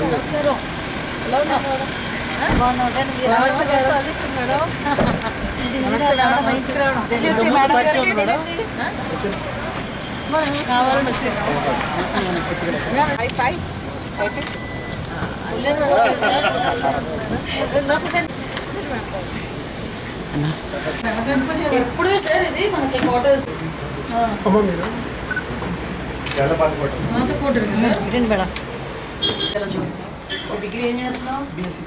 నమస్కారం ఎలా ఉన్నావు కావాలని వచ్చాను ఎప్పుడు సార్ ఇది మనకి ఫోటోస్ డిగ్రీ ఏం చేస్తున్నావు? బీఎస్సీ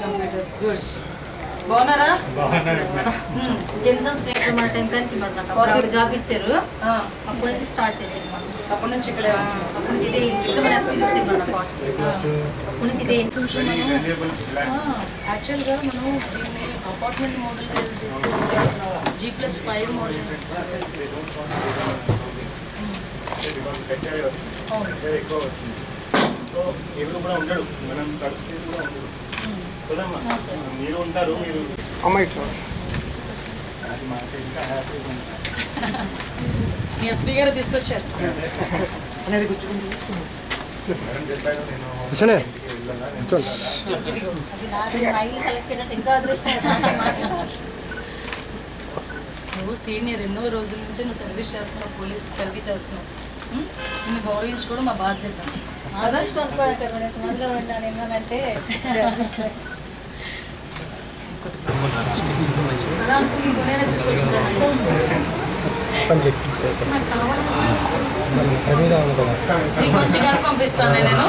కంప్యూటర్స్ గుడ్ బాగున్నారా. ఎన్ని సంవత్సరాలు మన టెన్త్ నుంచి మరి నాకు అప్పుడు జాబ్ ఇచ్చారు. ఆ, అప్పటి నుంచి స్టార్ట్ చేసాను మనం అప్పటి నుంచి ఇక్కడే అప్పటి నుంచి ఇదే ఇప్పుడు మన ఎస్పీ ఇచ్చారు మన అప్పటి నుంచి ఇదే యాక్చువల్గా మనం దీన్ని అపార్ట్మెంట్ మోడల్ తీసుకొస్తే G plus five model so ఎవరు కూడా ఉండడు. మనం పరిస్థితి కూడా ఉండడు కదమ్మా మీరు ఉంటారు మీరు అది మాకు ఇంకా హ్యాపీగా ఎస్పీ గారు తీసుకొచ్చారు. కూర్చోలే వెళ్ళాలా నేను వెళ్ళాలా? అది నాకు మైల్ సెలెక్ట్ అయినట్టు ఇంకా అదృష్టం నువ్వు సీనియర్ ఎన్నో రోజుల నుంచి నువ్వు సర్వీస్ చేస్తున్నావు పోలీస్ సర్వీస్ చేస్తున్నావు? నిన్ను గౌరవించుకోవడం మా బాధ్యత. నాకు మంచి పంపిస్తాను నేను.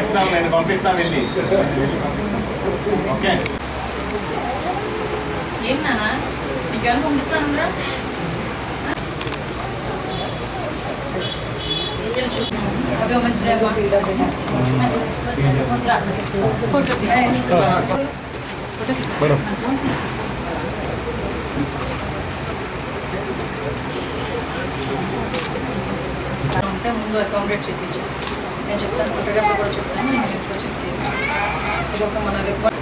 ఇస్తాం నేను పంపిస్తాను వెళ్ళి ఓకే ఏం నానా నీకు కనుక పంపిస్తాను చూసి అవి మంచిదే ఫోటో ముందు అకామిడేట్ చేయించు. నేను చెప్తాను ఫోటోగ్రాఫర్ కూడా చెప్తాను నేను ఎక్కువ చెక్ చేయించాను ఇది ఒక మన రికార్డ్